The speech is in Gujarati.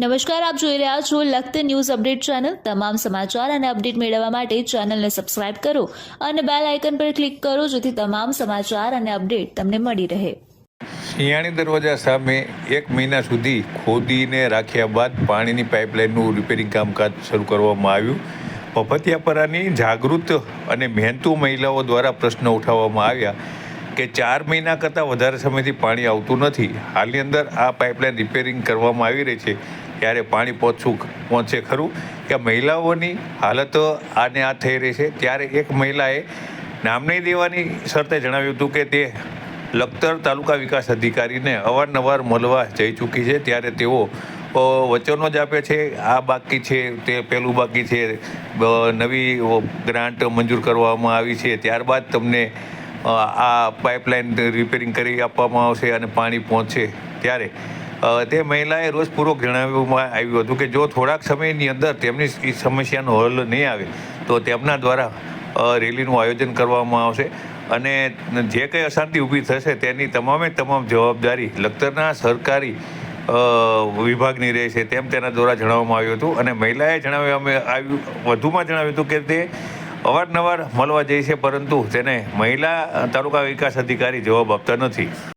નમસ્કાર, આપ જોઈ રહ્યા છો લખત ન્યૂઝ અપડેટ ચેનલ. તમામ સમાચાર અને અપડેટ મેળવવા માટે ચેનલને સબસ્ક્રાઇબ કરો અને બેલ આઇકન પર ક્લિક કરો જેથી તમામ સમાચાર અને અપડેટ તમને મળી રહે. સિયાણી દરવાજા સામે એક મહિના સુધી ખોદીને રાખ્યા બાદ પાણીની પાઇપલાઇનનું રિપેરિંગ કામકાજ શરૂ કરવામાં આવ્યું. પફતિયાપરાની જાગૃત અને મહેનતુ મહિલાઓ દ્વારા પ્રશ્ન ઉઠાવવામાં આવ્યા. કે ચાર મહિના કરતાં વધારે સમયથી પાણી આવતું નથી. હાલની અંદર આ પાઇપલાઇન રિપેરિંગ કરવામાં આવી રહી છે. ત્યારે પાણી પહોંચવું પહોંચે ખરું કે મહિલાઓની હાલત આને આ થઈ રહી છે. ત્યારે એક મહિલાએ નામ નહીં દેવાની શરતે જણાવ્યું હતું કે તે લખતર તાલુકા વિકાસ અધિકારીને અવારનવાર મળવા જઈ ચૂકી છે. ત્યારે તેઓ વચનો જ આપે છે. આ બાકી છે, તે પેલું બાકી છે. નવી ગ્રાન્ટ મંજૂર કરવામાં આવી છે. ત્યારબાદ તમને આ પાઇપલાઇન રિપેરિંગ કરી આપવામાં આવશે અને પાણી પહોંચશે ત્યારે. તે મહિલાએ રોજપૂર્વક જણાવવામાં આવ્યું હતું કે જો થોડાક સમયની અંદર તેમની સમસ્યાનો હલ નહીં આવે, તો તેમના દ્વારા રેલીનું આયોજન કરવામાં આવશે. અને જે કંઈ અશાંતિ ઊભી થશે તેની તમામે તમામ જવાબદારી લખતરના સરકારી વિભાગની રહેશે તેમ તેના દ્વારા જણાવવામાં આવ્યું હતું. અને મહિલાએ જણાવ્યું અમે આવ્યું, વધુમાં જણાવ્યું હતું કે તે અવારનવાર મળવા જાય છે પરંતુ તેને મહિલા તાલુકા વિકાસ અધિકારી જવાબ આપતા નથી.